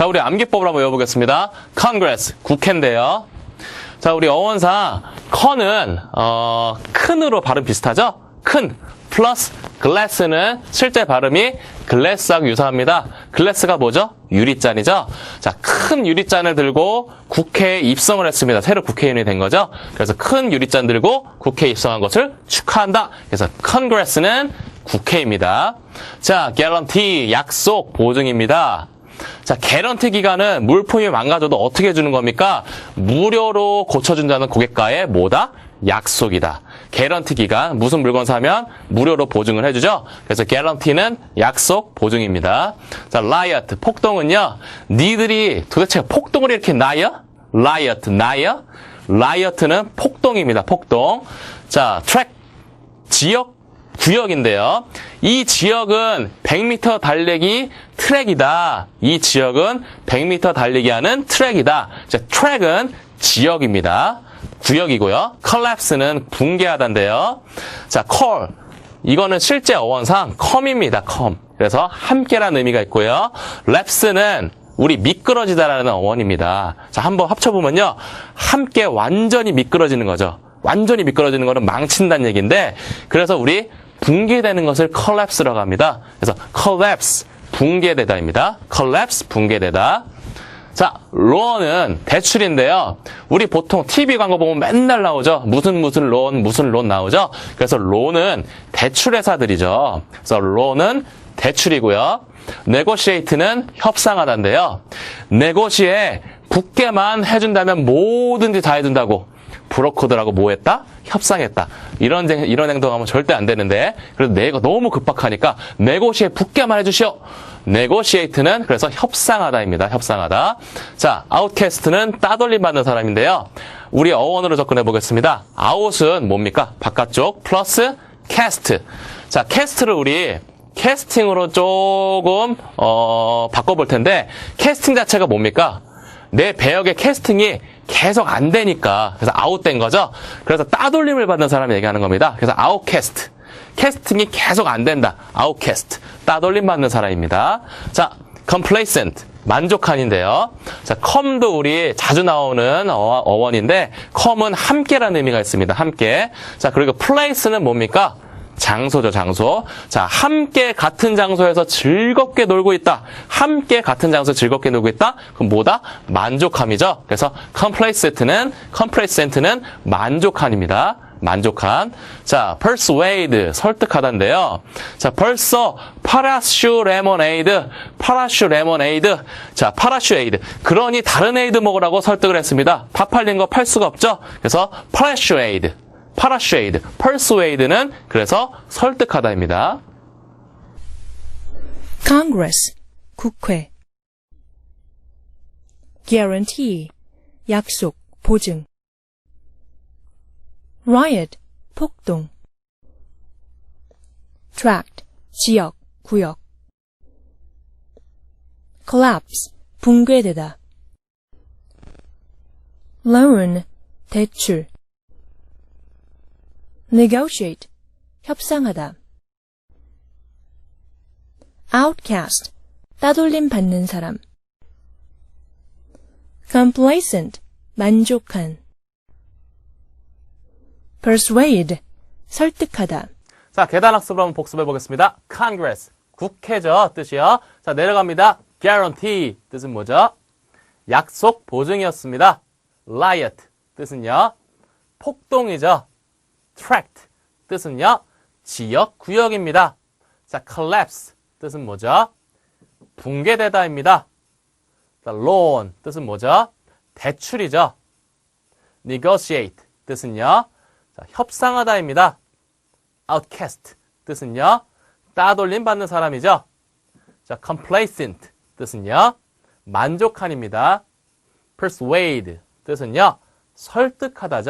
자, 우리 암기법을 한번 외워보겠습니다. Congress, 국회인데요. 자, 우리 어원상 컨은 어, 큰으로 발음 비슷하죠? 큰 플러스 글래스는 실제 발음이 글래스하고 유사합니다. 글래스가 뭐죠? 유리잔이죠? 자, 큰 유리잔을 들고 국회에 입성을 했습니다. 새로 국회의원이 된 거죠? 그래서 큰 유리잔 들고 국회에 입성한 것을 축하한다. 그래서 컨그레스는 국회입니다. 자, guarantee, 약속, 보증입니다. 자, 개런티 기간은 물품이 망가져도 어떻게 해주는 겁니까? 무료로 고쳐준다는 고객과의 뭐다? 약속이다. 개런티 기간, 무슨 물건 사면 무료로 보증을 해주죠? 그래서 개런티는 약속, 보증입니다. 자, riot, 폭동은요, 니들이 도대체 폭동을 이렇게 나요? riot, 나요? riot는 폭동입니다, 폭동. 자, track, 지역 구역인데요. 이 지역은 100m 달리기 트랙이다. 이 지역은 100m 달리기 하는 트랙이다. 자, 트랙은 지역입니다. 구역이고요. collapse는 붕괴하다인데요. 자, call. 이거는 실제 어원상 컴입니다. 컴. 그래서 함께라는 의미가 있고요. lapse는 우리 미끄러지다라는 어원입니다. 자, 한번 합쳐보면요. 함께 완전히 미끄러지는 거죠. 완전히 미끄러지는 거는 망친다는 얘기인데, 그래서 우리 붕괴되는 것을 collapse라고 합니다. 그래서 collapse, 붕괴되다입니다. collapse, 붕괴되다. 자, loan은 대출인데요. 우리 보통 TV 광고 보면 맨날 나오죠. 무슨 무슨 loan, 무슨 loan 나오죠. 그래서 loan은 대출회사들이죠. 그래서 loan은 대출이고요. negotiate는 협상하다인데요. negotiate 붙게만 해준다면 뭐든지 다 해준다고. 브로커들하고 뭐 했다? 협상했다. 이런, 쟁- 이런 행동하면 절대 안 되는데, 그래도 내가 너무 급박하니까, 네고시에 붙게만 해주시오. 네고시에이트는 그래서 협상하다입니다. 협상하다. 자, 아웃캐스트는 따돌림 받는 사람인데요. 우리 어원으로 접근해 보겠습니다. 아웃은 뭡니까? 바깥쪽 플러스 캐스트. 자, 캐스트를 우리 캐스팅으로 조금 어, 바꿔볼 텐데 캐스팅 자체가 뭡니까? 내 배역의 캐스팅이 계속 안 되니까 그래서 아웃된 거죠. 그래서 따돌림을 받는 사람이 얘기하는 겁니다. 그래서 아웃캐스트. 캐스팅이 계속 안 된다. 아웃캐스트. 따돌림 받는 사람입니다. 자, complacent. 만족한인데요. 자, come도 우리 자주 나오는 어, 어원인데 come은 함께라는 의미가 있습니다. 함께. 자, 그리고 place는 뭡니까? 장소죠, 장소. 자, 함께 같은 장소에서 즐겁게 놀고 있다. 함께 같은 장소에서 즐겁게 놀고 있다. 그럼 뭐다? 만족함이죠. 그래서 complacent는, complacent는 만족한입니다. 만족한. 자, persuade, 설득하다인데요. 자, 벌써 파라슈 레모네이드, 파라슈 레모네이드. 자, 파라슈 에이드. 그러니 다른 에이드 먹으라고 설득을 했습니다. 다 팔린 거 팔 수가 없죠? 그래서 파라슈 에이드. 파라쉐이드, persuade는 그래서 설득하다입니다. Congress, 국회 guarantee, 약속, 보증 riot, 폭동 tract, 지역, 구역 collapse, 붕괴되다 loan, 대출 negotiate, 협상하다 outcast, 따돌림 받는 사람. complacent, 만족한. persuade, 설득하다. 자, 계단 학습을 한번 복습해 보겠습니다. Congress, 국회죠, 뜻이요. 자, 내려갑니다. Guarantee, 뜻은 뭐죠? 약속, 보증이었습니다. Riot, 뜻은요. 폭동이죠. Tract, 뜻은요. 지역, 구역입니다. 자, collapse, 뜻은 뭐죠? 붕괴되다입니다. 자, loan, 뜻은 뭐죠? 대출이죠. negotiate, 뜻은요. 자, 협상하다입니다. outcast, 뜻은요. 따돌림 받는 사람이죠. 자, complacent, 뜻은요. 만족한입니다. persuade, 뜻은요. 설득하다죠.